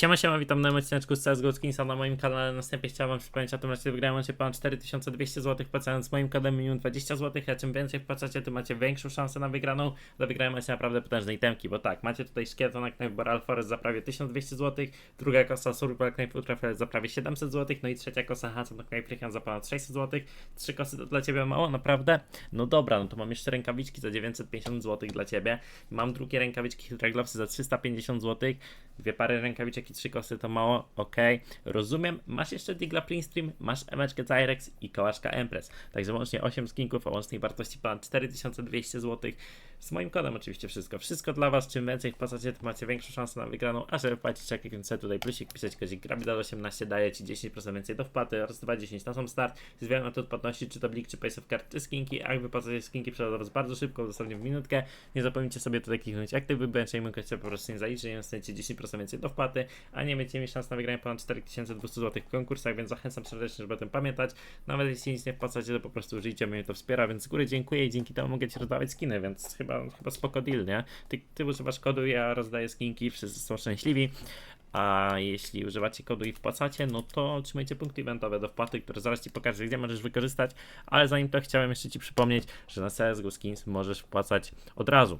Siema, siema, witam na odcineczku z CSGO Skinsa na moim kanale. Następnie chciałem wam przypomnieć o tym, że wygrałem się ponad 4200 zł wpłacając z moim kodem minimum 20 zł, a czym więcej wpłacacie, tym macie większą szansę na wygraną. Do wygrania macie naprawdę potężnej temki, bo tak, macie tutaj szkieleton Knife Boral Forest za prawie 1200 zł, druga kosa Survival Knife Ultra za prawie 700 zł, no i trzecia kosa Hanson Knife Freehand za ponad 600 zł. Trzy kosy to dla ciebie mało, naprawdę? No dobra, no to mam jeszcze rękawiczki za 950 zł dla ciebie. Mam drugie rękawiczki Hydra za 350 zł, dwie pary rękawiczek trzy kosy to mało, ok, rozumiem. Masz jeszcze Digla Printstream, masz Emeczkę Cyrex i kołaszka Empress. Także łącznie 8 skinków o łącznej wartości ponad 4200 zł. Z moim kodem oczywiście wszystko. Wszystko dla Was. Czym więcej wpłacacie, tym macie większą szansę na wygraną. A żeby płacić kliknąć sobie tutaj plusik, pisać kozik Grabidal18 daje Ci 10% więcej do wpłaty oraz 2,10 na sam start. Z wieloma od odpłatności, czy to blik, czy Pace of Card, czy skinki. A jak wypłacacie skinki, przed Was bardzo szybko, dosłownie w minutkę. Nie zapomnijcie sobie tutaj kliknąć aktyw, wybędzie mój kod po prostu nie zaliczy, nie dostaniecie 10% więcej do wpłaty, a nie będziecie mieć szans na wygranie ponad 4200 zł w konkursach, więc zachęcam serdecznie, żeby o tym pamiętać. Nawet jeśli nic nie wpłacacie, to po prostu użyjcie, mnie to wspiera, więc z góry dziękuję i dzięki temu mogę Ci rozdawać skiny, więc chyba, chyba spoko deal, nie? Ty, ty używasz kodu, ja rozdaję skinki, wszyscy są szczęśliwi. A jeśli używacie kodu i wpłacacie, no to otrzymajcie punkty eventowe do wpłaty, które zaraz Ci pokażę, gdzie możesz wykorzystać. Ale zanim to chciałem jeszcze Ci przypomnieć, że na CSGO Skins możesz wpłacać od razu.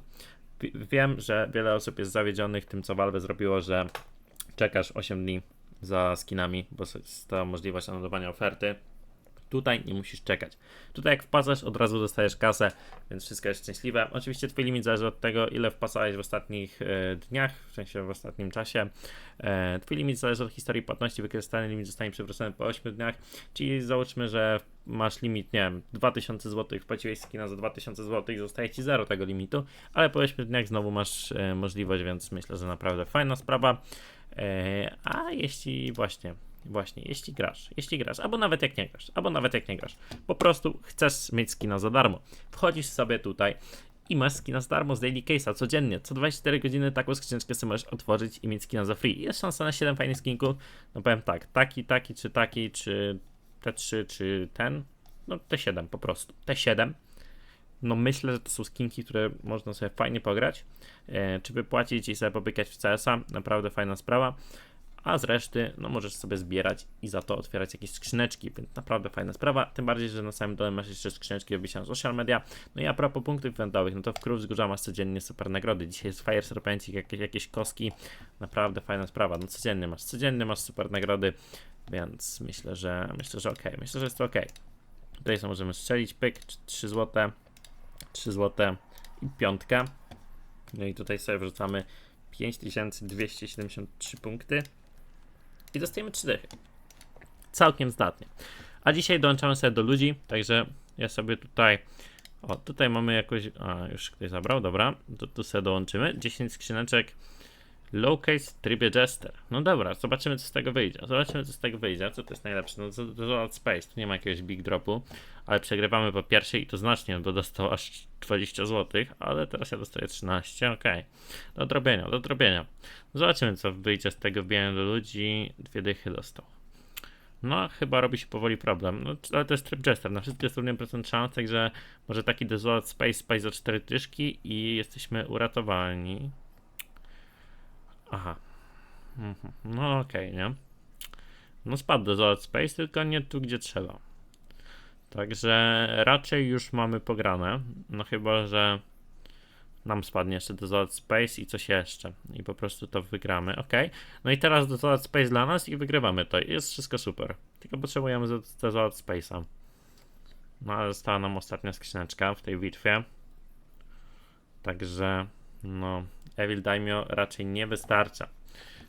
Wi- Wiem, że wiele osób jest zawiedzionych tym, co Valve zrobiło, że czekasz 8 dni za skinami, bo jest to możliwość anulowania oferty. Tutaj nie musisz czekać. Tutaj jak wpłacasz, od razu dostajesz kasę, więc wszystko jest szczęśliwe. Oczywiście twój limit zależy od tego, ile wpłacałeś w ostatnich e, dniach, w sensie w ostatnim czasie. E, twój limit zależy od historii płatności, wykorzystany limit zostanie przywrócony po 8 dniach, czyli załóżmy, że masz limit, nie wiem, 2000 zł, wpłaciłeś skina za 2000 zł zostaje ci zero tego limitu, ale po 8 dniach znowu masz e, możliwość, więc myślę, że naprawdę fajna sprawa. A jeśli właśnie, właśnie, jeśli grasz, jeśli grasz, albo nawet jak nie grasz, albo nawet jak nie grasz, po prostu chcesz mieć skina za darmo. Wchodzisz sobie tutaj i masz skina za darmo z Daily Case'a codziennie. Co 24 godziny taką skrzyneczkę sobie możesz otworzyć i mieć skina za free. Jest szansa na 7 fajnych skinków. No powiem tak, taki, taki, czy taki, czy te 3, czy ten. No te 7 po prostu. Te 7 no myślę, że to są skinki, które można sobie fajnie pograć. E, czy wypłacić i sobie popykać w CS-a, naprawdę fajna sprawa. A z reszty, no możesz sobie zbierać i za to otwierać jakieś skrzyneczki, więc naprawdę fajna sprawa. Tym bardziej, że na samym dole masz jeszcze skrzyneczki do social media. No i a propos punktów eventowych, no to w Król Wzgórza masz codziennie super nagrody. Dzisiaj jest Fire Serpencik, jakieś, jakieś koski. Naprawdę fajna sprawa. No codziennie masz, codziennie masz super nagrody, więc myślę, że myślę, że okej. Myślę, że jest to okej. Tutaj sobie możemy strzelić, pyk, 3 złote. 3 zł i piątkę. No i tutaj sobie wrzucamy 5273 punkty i dostajemy 3 dychy. Całkiem zdatnie. A dzisiaj dołączamy sobie do ludzi, także ja sobie tutaj. O, tutaj mamy jakoś. A, już ktoś zabrał, dobra. To tu sobie dołączymy. 10 skrzyneczek. Lowcase w trybie Jester. No dobra, zobaczymy co z tego wyjdzie. Zobaczymy co z tego wyjdzie. Co to jest najlepsze? No Zolot Space. Tu nie ma jakiegoś big dropu, ale przegrywamy po pierwszej i to znacznie, bo dostał aż 20 zł, ale teraz ja dostaję 13. Ok. Do odrobienia, do odrobienia. Zobaczymy co wyjdzie z tego wbijania do ludzi. Dwie dychy dostał. No, chyba robi się powoli problem. No, ale to jest tryb Jester. Na wszystkie jest 1% szans, także może taki Desolate Space Space za 4 dyszki i jesteśmy uratowani. Aha. Mhm. No okej, nie? No spadł do Zolot Space, tylko nie tu, gdzie trzeba. Także raczej już mamy pograne. No chyba, że nam spadnie jeszcze do Zolot Space i coś jeszcze. I po prostu to wygramy. Ok. No i teraz do Zolot Space dla nas i wygrywamy to. Jest wszystko super. Tylko potrzebujemy Zolot Space'a. No ale została nam ostatnia skrzyneczka w tej bitwie. Także no Evil Daimyo raczej nie wystarcza.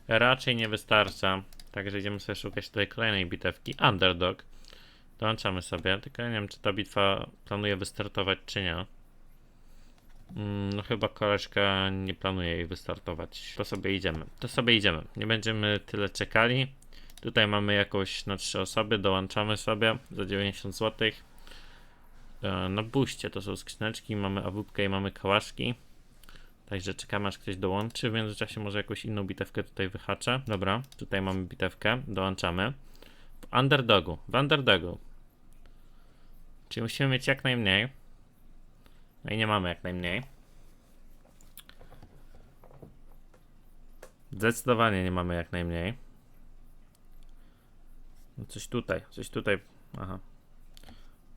Raczej nie wystarcza. Także idziemy sobie szukać tutaj kolejnej bitewki. Underdog. Dołączamy sobie. Tylko ja nie wiem, czy ta bitwa planuje wystartować, czy nie. Mm, No chyba koleżka nie planuje jej wystartować. To sobie idziemy. To sobie idziemy. Nie będziemy tyle czekali. Tutaj mamy jakąś na trzy osoby. Dołączamy sobie za 90 zł. E, Na buście to są skrzyneczki. Mamy awupkę i mamy kałaszki. Także czekamy aż ktoś dołączy. W międzyczasie może jakąś inną bitewkę tutaj wyhaczę. Dobra, tutaj mamy bitewkę. Dołączamy. W underdogu. W underdogu. Czyli musimy mieć jak najmniej. No i nie mamy jak najmniej. Zdecydowanie nie mamy jak najmniej. No coś tutaj, coś tutaj. Aha.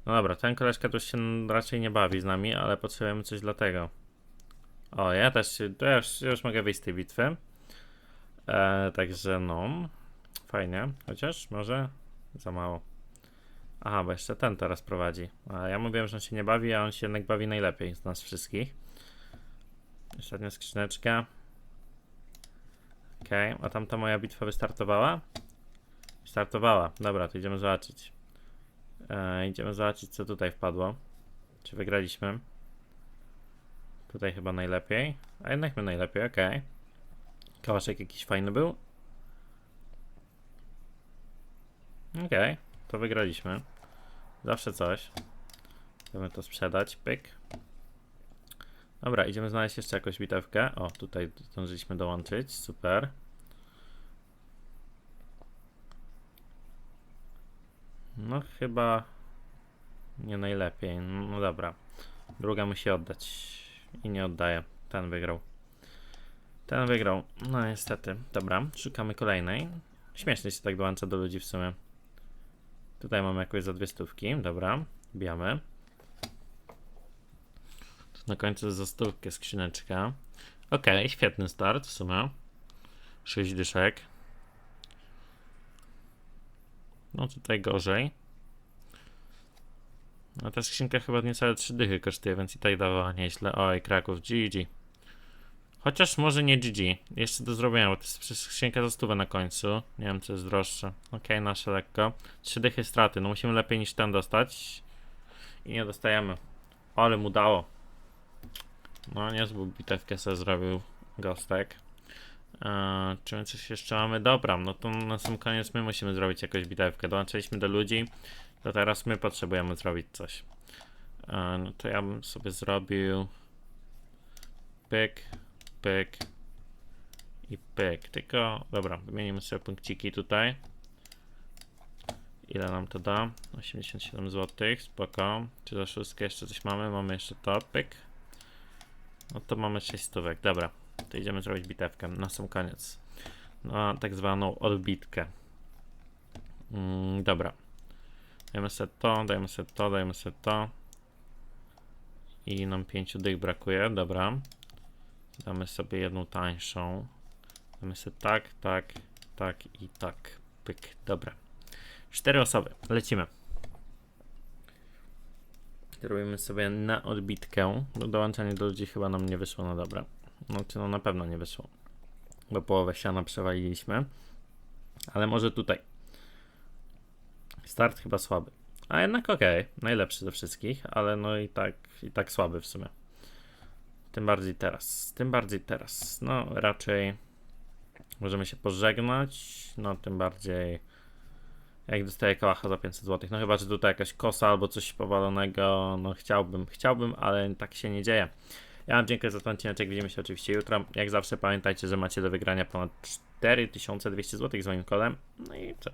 No dobra, ten koleżka tu się raczej nie bawi z nami, ale potrzebujemy coś dla tego. O, ja też, się- to ja już, już mogę wyjść z tej bitwy. E, także no, fajnie, chociaż może za mało. Aha, bo jeszcze ten teraz prowadzi. A ja mówiłem, że on się nie bawi, a on się jednak bawi najlepiej z nas wszystkich. Ostatnia skrzyneczka. Okej, a tamta moja bitwa wystartowała? Startowała. Dobra, to idziemy zobaczyć. E, idziemy zobaczyć, co tutaj wpadło. Czy wygraliśmy? Tutaj chyba najlepiej. A jednak my najlepiej, okej. Kałaszek jakiś fajny był. Okej, to wygraliśmy. Zawsze coś. Chcemy to sprzedać. Pyk. Dobra, idziemy znaleźć jeszcze jakąś bitewkę. O, tutaj zdążyliśmy dołączyć. Super. No chyba nie najlepiej. No dobra. Druga musi oddać. I nie oddaje. Ten wygrał. Ten wygrał. No niestety. Dobra, szukamy kolejnej. Śmiesznie się tak dołącza do ludzi w sumie. Tutaj mamy jakieś za dwie stówki. Dobra, bijamy. Tu na końcu za stówkę skrzyneczka. Okej, świetny start w sumie. 6 dyszek. No tutaj gorzej. No ta skrzynka chyba niecałe 3 dychy kosztuje, więc i tak dawała nieźle. Oj, Kraków, GG. Chociaż może nie GG. Jeszcze do zrobienia, bo to jest skrzynka za stówę na końcu. Nie wiem, co jest droższe. Okej, nasze lekko. 3 dychy straty. No musimy lepiej niż ten dostać. I nie dostajemy. Ale mu dało. No, niezłą bitewkę sobie zrobił Gostek. Eee, czy my coś jeszcze mamy? Dobra, no to na sam koniec my musimy zrobić jakąś bitewkę. Dołączyliśmy do ludzi, to teraz my potrzebujemy zrobić coś. Eee, no to ja bym sobie zrobił pyk, pyk i pyk. Tylko, dobra, wymienimy sobie punkciki tutaj. Ile nam to da? 87 zł, spoko. Czy za szóstkę jeszcze coś mamy? Mamy jeszcze to, pyk. No to mamy 6 stówek, dobra. To idziemy zrobić bitewkę na sam koniec. Na tak zwaną odbitkę. Mm, dobra. Dajemy sobie to, dajemy sobie to, dajemy sobie to. I nam 5 dych brakuje, dobra. Damy sobie jedną tańszą. Damy sobie tak, tak, tak i tak. Pyk, dobra. Cztery osoby, lecimy. Robimy sobie na odbitkę. No, dołączanie do ludzi chyba nam nie wyszło na dobre. Znaczy, no na pewno nie wyszło. Bo połowę siana przewaliliśmy. Ale może tutaj. Start chyba słaby. A jednak okej. Najlepszy ze wszystkich, ale no i tak, i tak słaby w sumie. Tym bardziej teraz. Tym bardziej teraz. No raczej możemy się pożegnać. No tym bardziej jak dostaję kałacha za 500 zł. No chyba, że tutaj jakaś kosa albo coś powalonego. No chciałbym, chciałbym, ale tak się nie dzieje. Ja wam dziękuję za ten odcinek. Widzimy się oczywiście jutro. Jak zawsze pamiętajcie, że macie do wygrania ponad 4200 zł z moim kodem. No i co?